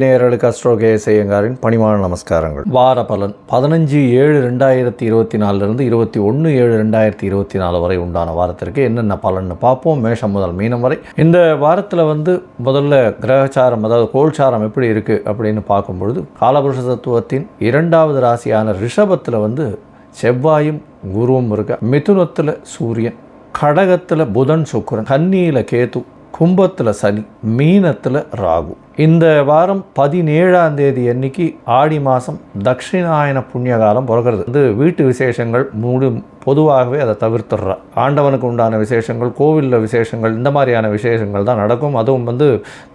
நேயர்களுக்கு astro KS பணிமான நமஸ்காரங்கள். வார பலன் பதினஞ்சு ஏழு ரெண்டாயிரத்தி இருபத்தி நாலுலேருந்து இருபத்தி ஒன்று ஏழு ரெண்டாயிரத்தி இருபத்தி நாலு வரை உண்டான வாரத்திற்கு என்னென்ன பலன்னு பார்ப்போம். மேஷம் முதல் மீனம் வரை. இந்த வாரத்தில் வந்து முதல்ல கிரகச்சாரம் அதாவது கோல்சாரம் எப்படி இருக்குது அப்படின்னு பார்க்கும்பொழுது காலபுருஷ தத்துவத்தின் இரண்டாவது ராசியான ரிஷபத்தில் வந்து செவ்வாயும் குருவும் இருக்க. மிதுனத்தில் சூரியன் கடகத்தில் புதன் சுக்கரன் கன்னியில் கேது கும்பத்தில் சனி மீனத்தில் ராகு. இந்த வாரம் பதினேழாம் தேதி அன்னைக்கு ஆடி மாதம் தட்சிணாயன புண்ணிய காலம் பிறக்கிறது. வந்து வீட்டு விசேஷங்கள் முழு பொதுவாகவே அதை தவிர்த்துடுறா. ஆண்டவனுக்கு உண்டான விசேஷங்கள் கோவிலில் விசேஷங்கள் இந்த மாதிரியான விசேஷங்கள் தான் நடக்கும். அதுவும் வந்து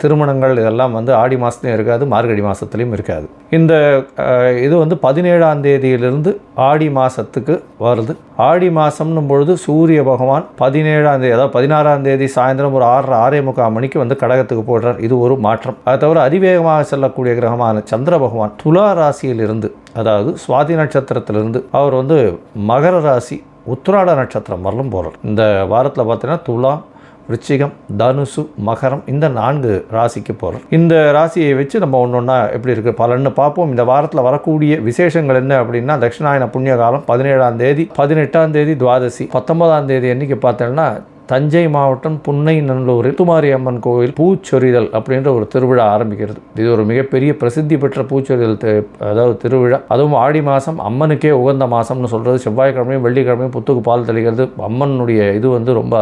திருமணங்கள் இதெல்லாம் வந்து ஆடி மாதத்துலையும் இருக்காது மார்கழி மாதத்துலேயும் இருக்காது. இந்த இது வந்து பதினேழாம் தேதியிலிருந்து ஆடி மாதத்துக்கு வருது. ஆடி மாதம்னும் பொழுது சூரிய பகவான் பதினேழாம் தேதி அதாவது பதினாறாம் தேதி சாயந்தரம் ஒரு ஆறரை ஆறே முக்கால் மணிக்கு வந்து கடகத்துக்கு போடுறார். இது ஒரு மாற்றம். அதை தவிர அதிவேகமாக செல்லக்கூடிய கிரகமான சந்திர பகவான் துலா ராசியிலிருந்து அதாவது சுவாதி நட்சத்திரத்திலிருந்து அவர் வந்து மகர ராசி உத்திராட நட்சத்திரம் வரலும் போகிறார் இந்த வாரத்தில் பார்த்தீங்கன்னா துலா விருச்சிகம் தனுசு மகரம் இந்த நான்கு ராசிக்கு போகிறோம் இந்த ராசியை வச்சு நம்ம ஒன்று ஒன்றா எப்படி இருக்குது பலன்னு பார்ப்போம். இந்த வாரத்தில் வரக்கூடிய விசேஷங்கள் என்ன அப்படின்னா தட்சிணாயன புண்ணிய காலம் பதினேழாம் தேதி பதினெட்டாம் தேதி துவாதசி பத்தொன்பதாம் தேதி என்றைக்கு பார்த்தோம்னா தஞ்சை மாவட்டம் புன்னை நல்லூரில் துமாரி அம்மன் கோவில் பூச்சொரிதல் அப்படின்ற ஒரு திருவிழா ஆரம்பிக்கிறது. இது ஒரு மிகப்பெரிய பிரசித்தி பெற்ற பூச்சொரிதல் அதாவது திருவிழா. அதுவும் ஆடி மாதம் அம்மனுக்கே உகந்த மாதம்னு சொல்கிறது செவ்வாய்க்கிழமையும் வெள்ளிக்கிழமையும் புத்துக்கு பால் தெளிக்கிறது. அம்மனுடைய இது வந்து ரொம்ப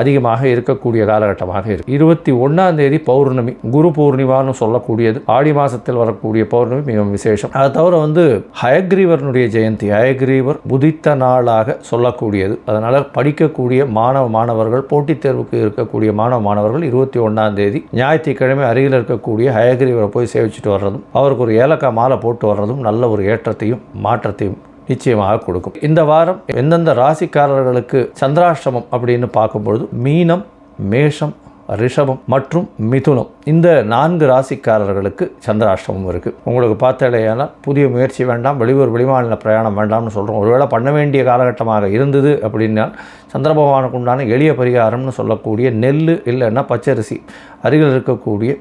அதிகமாக இருக்கக்கூடிய காலகட்டமாக இருக்கு. இருபத்தி ஒன்றாம் தேதி பௌர்ணமி குரு பூர்ணிமான்னு சொல்லக்கூடியது. ஆடி மாதத்தில் வரக்கூடிய பௌர்ணமி மிகவும் விசேஷம். அதை தவிர வந்து ஹயக்ரீவர்னுடைய ஜெயந்தி ஹயக்ரீவர் புதித்த நாளாக சொல்லக்கூடியது. அதனால் படிக்கக்கூடிய மாணவ மாணவர் மாணவர்கள் போட்டித் தேர்வுக்கு இருக்கக்கூடிய மாணவ மாணவர்கள் இருபத்தி ஒன்றாம் தேதி ஞாயிற்றுக்கிழமை அருகில் இருக்கக்கூடிய ஹயகிரிவரை போய் சேவிச்சுட்டு வர்றதும் அவருக்கு ஒரு ஏலக்காய் மாலை போட்டு வர்றதும் நல்ல ஒரு ஏற்றத்தையும் மாற்றத்தையும் நிச்சயமாக கொடுக்கும். இந்த வாரம் எந்தெந்த ராசிக்காரர்களுக்கு சந்திராஷ்டமம் அப்படின்னு பார்க்கும்பொழுது மீனம் மேஷம் ரிஷபம் மற்றும் மிதுனம். இந்த நான்கு ராசிக்காரர்களுக்கு சந்திராஷ்டமம் இருக்குது உங்களுக்கு பார்த்தாலேயானால் புதிய முயற்சி வேண்டாம் வெளியூர் வெளிமாநில பிரயாணம் வேண்டாம்னு சொல்கிறோம் ஒருவேளை பண்ண வேண்டிய காலகட்டமாக இருந்தது அப்படின்னா சந்திர பகவானுக்கு உண்டான எளிய பரிகாரம்னு சொல்லக்கூடிய நெல் இல்லைன்னா பச்சரிசி. அருகில் இருக்கக்கூடிய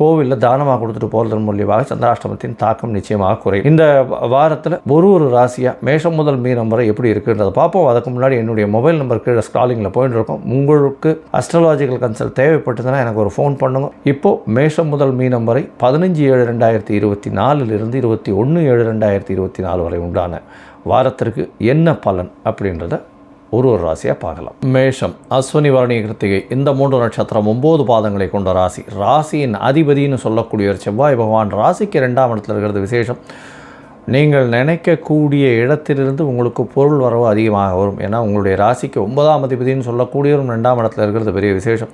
கோவிலில் தானமாக கொடுத்துட்டு போகிறதன் மூலியமாக சந்திராஷ்டமத்தின் தாக்கம் நிச்சயமாக குறையும். இந்த வாரத்தில் ஒரு ஒரு ராசியாக மேஷம் முதல் மீனம் வரை எப்படி இருக்குன்றதை பார்ப்போம். அதுக்கு முன்னாடி என்னுடைய மொபைல் நம்பர் கீழே ஸ்காலிங்கில் போயிட்டு இருக்கோம் உங்களுக்கு அஸ்ட்ராலாஜிக்கல் கன்சல்ட் தேவைப்பட்டதுன்னா எனக்கு ஒரு ஃபோன் பண்ணுங்க. இப்போது மேஷம் முதல் மீனம் வரை பதினஞ்சு ஏழு ரெண்டாயிரத்தி இருபத்தி நாலுலேருந்து இருபத்தி ஒன்று ஏழு ரெண்டாயிரத்தி இருபத்தி நாலு வரை உண்டான வாரத்திற்கு என்ன பலன் அப்படின்றத ஒரு ஒரு ராசியாக பார்க்கலாம். மேஷம் அஸ்வினி வரணி கிருத்திகை இந்த மூன்று நட்சத்திரம் ஒம்பது பாதங்களை கொண்ட ராசி. ராசியின் அதிபதின்னு சொல்லக்கூடிய ஒரு செவ்வாய் பகவான் ராசிக்கு ரெண்டாம் இடத்துல இருக்கிறது விசேஷம். நீங்கள் நினைக்கக்கூடிய இடத்திலிருந்து உங்களுக்கு பொருள் வரவு அதிகமாக வரும். ஏன்னா உங்களுடைய ராசிக்கு ஒன்பதாம் அதிபதினு சொல்லக்கூடியவரும் ரெண்டாம் இடத்துல இருக்கிறது பெரிய விசேஷம்.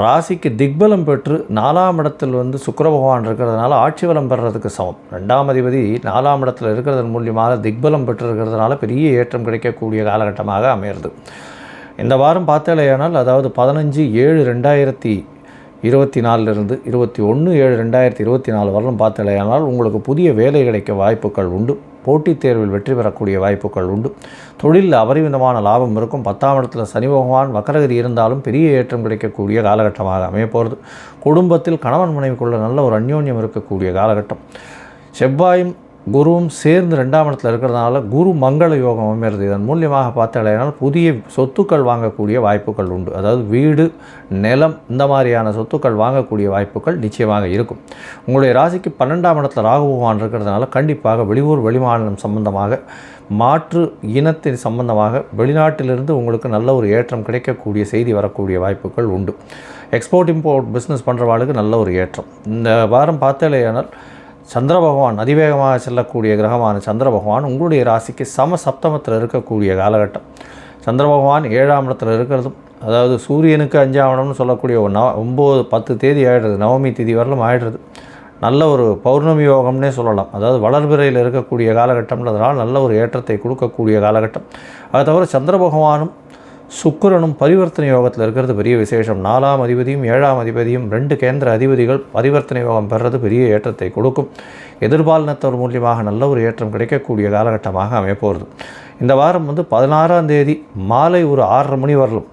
ராசிக்கு திக்பலம் பெற்று நாலாம் இடத்தில் வந்து சுக்கர பகவான் இருக்கிறதுனால ஆட்சி பலம் பெறுறதுக்கு சமம். ரெண்டாம் அதிபதி நாலாம் இடத்தில் இருக்கிறதன் மூலியமாக திக்பலம் பெற்று இருக்கிறதுனால பெரிய ஏற்றம் கிடைக்கக்கூடிய காலகட்டமாக அமையிறது. இந்த வாரம் பார்த்தாலேயானால் அதாவது பதினஞ்சு ஏழு ரெண்டாயிரத்தி இருபத்தி நாலுலேருந்து இருபத்தி ஒன்று ஏழு ரெண்டாயிரத்தி இருபத்தி நாலு வரலும் பார்த்தாலேயானால் உங்களுக்கு புதிய வேலை கிடைக்க வாய்ப்புகள் உண்டு. போட்டித் தேர்வில் வெற்றி பெறக்கூடிய வாய்ப்புகள் உண்டு. தொழிலில் அபரிமிதமான லாபம் இருக்கும். பத்தாம் இடத்துல சனி பகவான் வக்கரகிரி இருந்தாலும் பெரிய ஏற்றம் கிடைக்கக்கூடிய காலகட்டமாக அமையப்போகிறது குடும்பத்தில் கணவன் மனைவிக்குள்ள நல்ல ஒரு அந்யோன்யம் இருக்கக்கூடிய காலகட்டம். செவ்வாயும் குருவும் சேர்ந்து ரெண்டாம் இடத்துல இருக்கிறதுனால குரு மங்கள யோகம் அமைகிறது இதன் மூலியமாக பார்த்தாலும் புதிய சொத்துக்கள் வாங்கக்கூடிய வாய்ப்புகள் உண்டு. அதாவது வீடு நிலம் இந்த மாதிரியான சொத்துக்கள் வாங்கக்கூடிய வாய்ப்புகள் நிச்சயமாக இருக்கும். உங்களுடைய ராசிக்கு பன்னெண்டாம் இடத்துல ராகு பகவான் இருக்கிறதுனால கண்டிப்பாக வெளியூர் வெளிமாநிலம் சம்பந்தமாக மாற்று இனத்தின் சம்பந்தமாக வெளிநாட்டிலிருந்து உங்களுக்கு நல்ல ஒரு ஏற்றம் கிடைக்கக்கூடிய செய்தி வரக்கூடிய வாய்ப்புகள் உண்டு. எக்ஸ்போர்ட் இம்போர்ட் பிஸ்னஸ் பண்ணுறவாளுக்கு நல்ல ஒரு ஏற்றம். இந்த வாரம் பார்த்தாலேயானால் சந்திர பகவான் அதிவேகமாக செல்லக்கூடிய கிரகமான சந்திர பகவான் உங்களுடைய ராசிக்கு சம சப்தமத்தில் இருக்கக்கூடிய காலகட்டம். சந்திர பகவான் ஏழாம் இடத்துல இருக்கிறதும் அதாவது சூரியனுக்கு அஞ்சாவணம்னு சொல்லக்கூடிய ஒரு நவ ஒம்பது பத்து தேதி ஆகிடுறது நவமி தேதி வரலும் ஆகிடுறது நல்ல ஒரு பௌர்ணமி யோகம்னே சொல்லலாம். அதாவது வளர்பிறையில் இருக்கக்கூடிய காலகட்டம்ன்றதுனால் நல்ல ஒரு ஏற்றத்தை கொடுக்கக்கூடிய காலகட்டம். அதை தவிர சந்திர பகவானும் சுக்கிரனும் பரிவர்த்தனை யோகத்தில் இருக்கிறது பெரிய விசேஷம். நாலாம் அதிபதியும் ஏழாம் அதிபதியும் ரெண்டு கேந்திர அதிபதிகள் பரிவர்த்தனை யோகம் பெறுறது பெரிய ஏற்றத்தை கொடுக்கும். எதிர்பாலினத்தவர் மூலியமாக நல்ல ஒரு ஏற்றம் கிடைக்கக்கூடிய காலகட்டமாக அமையப்போகிறது இந்த வாரம் வந்து பதினாறாம் தேதி மாலை ஒரு ஆறரை மணி வரலும்.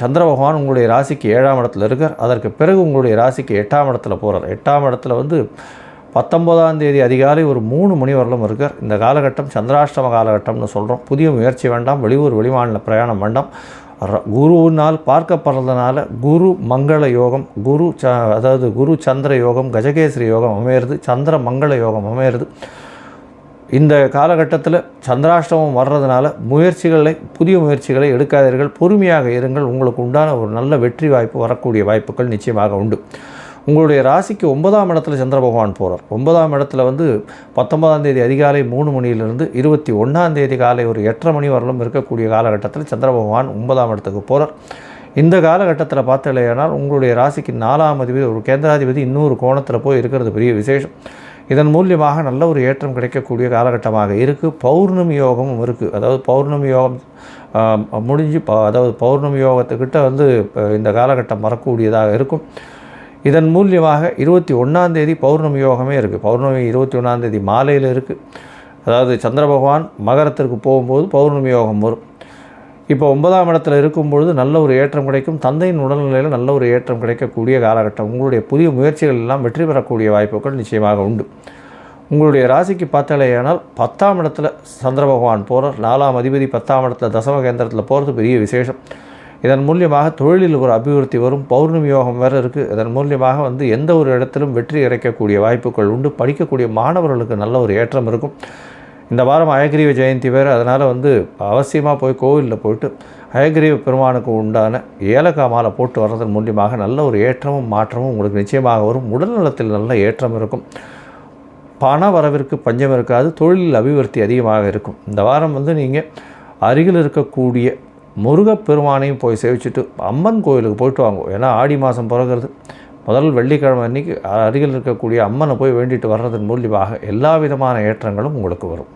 சந்திர பகவான் உங்களுடைய ராசிக்கு ஏழாம் இடத்துல இருக்கார். அதற்கு பிறகு உங்களுடைய ராசிக்கு எட்டாம் இடத்துல போகிறார் எட்டாம் இடத்துல வந்து பத்தொம்போதாம் தேதி அதிகாலை ஒரு மூணு மணி வரலும் இருக்கார் இந்த காலகட்டம் சந்திராஷ்டம காலகட்டம்னு சொல்கிறோம் புதிய முயற்சி வேண்டாம். வெளியூர் வெளிமாநில பிரயாணம் வேண்டாம். ர- குருவினால் பார்க்கப்படுறதுனால குரு மங்கள யோகம் குரு ச அதாவது குரு சந்திர யோகம் கஜகேசரி யோகம் அமையிறது சந்திர மங்கள யோகம் அமையிறது. இந்த காலகட்டத்தில் சந்திராஷ்டமம் வர்றதுனால முயற்சிகளை புதிய முயற்சிகளை எடுக்காதீர்கள். பொறுமையாக இருங்கள். உங்களுக்கு உண்டான ஒரு நல்ல வெற்றி வாய்ப்பு வரக்கூடிய வாய்ப்புகள் நிச்சயமாக உண்டு. உங்களுடைய ராசிக்கு ஒன்பதாம் இடத்துல சந்திர பகவான் போகிறார் ஒன்பதாம் இடத்துல வந்து பத்தொன்பதாம் தேதி அதிகாலை மூணு மணியிலிருந்து இருபத்தி ஒன்றாம் தேதி காலை ஒரு எட்டரை மணி வரலும் இருக்கக்கூடிய காலகட்டத்தில் சந்திர பகவான் ஒன்பதாம் இடத்துக்கு போகிறார் இந்த காலகட்டத்தில் பார்த்தலையானால் உங்களுடைய ராசிக்கு நாலாம் அதிபதி ஒரு கேந்திராதிபதி இன்னொரு கோணத்தில் போய் இருக்கிறது பெரிய விசேஷம். இதன் மூலியமாக நல்ல ஒரு ஏற்றம் கிடைக்கக்கூடிய காலகட்டமாக இருக்குது பௌர்ணமி யோகமும் இருக்குது அதாவது பௌர்ணமி யோகம் முடிஞ்சு ப- அதாவது பௌர்ணமி யோகத்துக்கிட்ட வந்து இந்த காலகட்டம் வரக்கூடியதாக இருக்கும். இதன் மூலியமாக இருபத்தி ஒன்றாந்தேதி பௌர்ணமி யோகமே இருக்குது பௌர்ணமி இருபத்தி ஒன்றாந்தேதி மாலையில் இருக்குது அதாவது சந்திர பகவான் மகரத்திற்கு போகும்போது பௌர்ணமி யோகம் வரும். இப்போ ஒன்பதாம் இடத்துல இருக்கும் பொழுது நல்ல ஒரு ஏற்றம் கிடைக்கும். தந்தையின் உடல்நிலையில் நல்ல ஒரு ஏற்றம் கிடைக்கக்கூடிய காலகட்டம். உங்களுடைய புதிய முயற்சிகள் எல்லாம் வெற்றி பெறக்கூடிய வாய்ப்புகள் நிச்சயமாக உண்டு. உங்களுடைய ராசிக்கு பார்த்தாலேயானால் பத்தாம் இடத்துல சந்திர பகவான் போகிறார் நாலாம் அதிபதி பத்தாம் இடத்துல தசம கேந்திரத்தில் போகிறது பெரிய விசேஷம். இதன் மூலியமாக தொழிலில் ஒரு அபிவிருத்தி வரும் பௌர்ணமி யோகம் வேறு இருக்குது இதன் மூலியமாக வந்து எந்த ஒரு இடத்திலும் வெற்றி இறைக்கக்கூடிய வாய்ப்புகள் உண்டு. படிக்கக்கூடிய மாணவர்களுக்கு நல்ல ஒரு ஏற்றம் இருக்கும். இந்த வாரம் அயக்ரீவ ஜெயந்தி வேறு. அதனால் வந்து அவசியமாக போய் கோவிலில் போயிட்டு அயக்ரீவ பெருமானுக்கு உண்டான ஏலக்காய் மாலை போட்டு வர்றதன் மூலியமாக நல்ல ஒரு ஏற்றமும் மாற்றமும் உங்களுக்கு நிச்சயமாக வரும். உடல்நலத்தில் நல்ல ஏற்றம் இருக்கும். பண வரவிற்கு பஞ்சம் இருக்காது. தொழிலில் அபிவிருத்தி அதிகமாக இருக்கும். இந்த வாரம் வந்து நீங்கள் அருகில் இருக்கக்கூடிய முருகப்பெருமானையும் போய் சேவிச்சுட்டு அம்மன் கோயிலுக்கு போயிட்டு வாங்க. ஏன்னா ஆடி மாதம் பிறகுறது. முதல் வெள்ளிக்கிழமை அன்னைக்கு அருகில் இருக்கக்கூடிய அம்மனை போய் வேண்டிட்டு வர்றதன் மூலியமாக எல்லா விதமான ஏற்றங்களும் உங்களுக்கு வரும்.